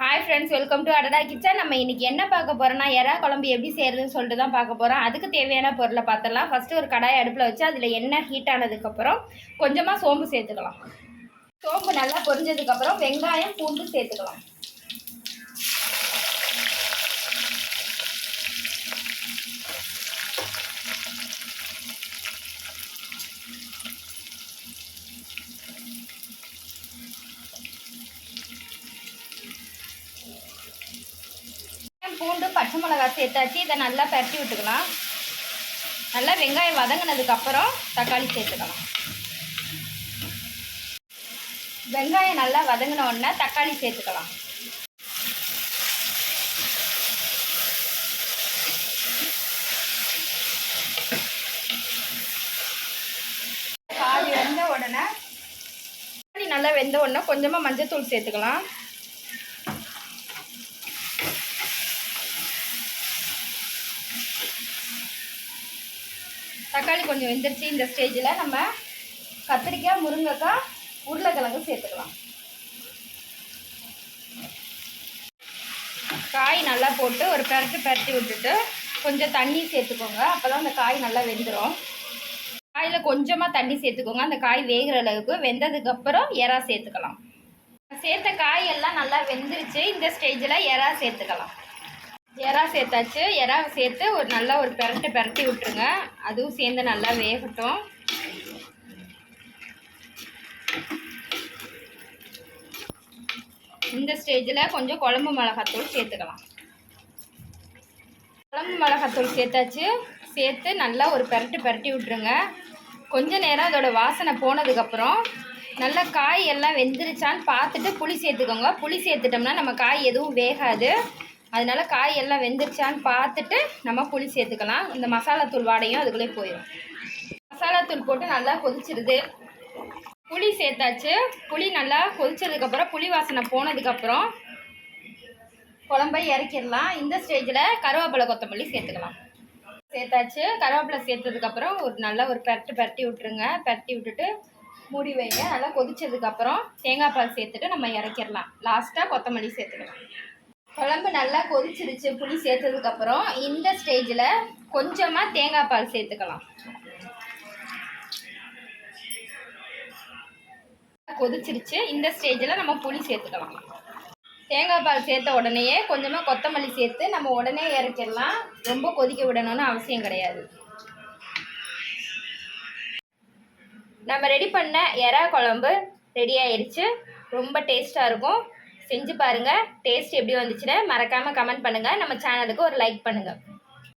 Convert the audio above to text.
Hi friends welcome to Adada kitchen நம்ம இன்றைக்கி என்ன பார்க்க போகிறோம்னா எறா குழம்பு எப்படி செய்கிறதுன்னு சொல்லிட்டு தான் பார்க்க போகிறோம் அதுக்கு தேவையான பொருளை பார்த்துடலாம். ஃபஸ்ட்டு ஒரு கடாய் அடுப்பில் வச்சு அதில் எண்ணெய் ஹீட் ஆனதுக்கப்புறம் கொஞ்சமாக சோம்பு சேர்த்துக்கலாம். சோம்பு நல்லா பொரிஞ்சதுக்கப்புறம் வெங்காயம் பூண்டு சேர்த்துக்கலாம். பூண்டு பச்சை மிளகாய் சேர்த்தாச்சு. இதை நல்லா பரட்டி விட்டுக்கலாம். நல்லா வெங்காயம் வதங்கினதுக்கப்புறம் தக்காளி சேர்த்துக்கலாம். வெங்காயம் நல்லா வதங்கின உடனே தக்காளி சேர்த்துக்கலாம். பாதி வெந்த உடனே நல்லா வெந்த உடனே கொஞ்சமாக மஞ்சத்தூள் சேர்த்துக்கலாம். தக்காளி கொஞ்சம் வெந்துருச்சு இந்த ஸ்டேஜில் நம்ம கத்திரிக்காய் முருங்கைக்காய் உருளைக்கிழங்கு சேர்த்துக்கலாம். காய் நல்லா போட்டு ஒரு பெரட்டு பெரட்டி விட்டுட்டு கொஞ்சம் தண்ணி சேர்த்துக்கோங்க. அப்போ தான் அந்த காய் நல்லா வெந்துடும் காயில் கொஞ்சமாக தண்ணி சேர்த்துக்கோங்க. அந்த காய் வேகிற அளவுக்கு வெந்ததுக்கப்புறம் எறா சேர்த்துக்கலாம். சேர்த்த காய் எல்லாம் நல்லா வெந்துருச்சு. இந்த ஸ்டேஜில் எறா சேர்த்துக்கலாம். எறா சேர்த்தாச்சு. எறா சேர்த்து ஒரு நல்லா ஒரு பெரட்டு பெரட்டி விட்டுருங்க. அதுவும் சேர்ந்து நல்லா வேகட்டும். இந்த ஸ்டேஜில் கொஞ்சம் குழம்பு மிளகாத்தூள் சேர்த்துக்கலாம். குழம்பு மிளகாத்தூள் சேர்த்தாச்சு. சேர்த்து நல்லா ஒரு பெரட்டு பெரட்டி விட்டுருங்க. கொஞ்ச நேரம் அதோட வாசனை போனதுக்கப்புறம் நல்லா காய் எல்லாம் வெந்துருச்சான்னு பார்த்துட்டு புளி சேர்த்துக்கோங்க. புளி சேர்த்துட்டோம்னா நம்ம காய் எதுவும் வேகாது. அதனால காய் எல்லாம் வெந்துருச்சான்னு பார்த்துட்டு நம்ம புளி சேர்த்துக்கலாம். இந்த மசாலாத்தூள் வாடையும் அதுக்குள்ளே போயிடும் மசாலாத்தூள் போட்டு நல்லா கொதிச்சிருது. புளி சேர்த்தாச்சு. புளி நல்லா கொதிச்சதுக்கப்புறம் புளி வாசனை போனதுக்கப்புறம் குழம்பை இறக்கிடலாம். இந்த ஸ்டேஜில் கருவேப்பிலை கொத்தமல்லி சேர்த்துக்கலாம். சேர்த்தாச்சு. கருவேப்பிலை சேர்த்ததுக்கப்புறம் ஒரு நல்லா ஒரு பரட்டு பரட்டி விட்டுருங்க. பரட்டி விட்டுட்டு மூடி வைங்க. நல்லா கொதிச்சதுக்கப்புறம் தேங்காய் பால் சேர்த்துட்டு நம்ம இறக்கிடலாம். லாஸ்ட்டாக கொத்தமல்லி சேர்த்துக்கலாம். குழம்பு நல்லா கொதிச்சிருச்சு புளி சேர்த்ததுக்கப்புறம் இந்த ஸ்டேஜில் கொஞ்சமாக தேங்காய் பால் சேர்த்துக்கலாம். கொதிச்சிருச்சு இந்த ஸ்டேஜில் நம்ம புளி சேர்த்துக்கலாம். தேங்காய் பால் சேர்த்த உடனேயே கொஞ்சமாக கொத்தமல்லி சேர்த்து நம்ம உடனே இறக்கிடலாம். ரொம்ப கொதிக்க விடணும்னு அவசியம் கிடையாது. நம்ம ரெடி பண்ண எறா குழம்பு ரெடி ஆயிடுச்சு ரொம்ப டேஸ்ட்டாக இருக்கும். செஞ்சு பாருங்கள் டேஸ்ட் எப்படி வந்துச்சுன்னு மறக்காமல் கமெண்ட் பண்ணுங்கள் நம்ம சேனலுக்கு ஒரு லைக் பண்ணுங்கள்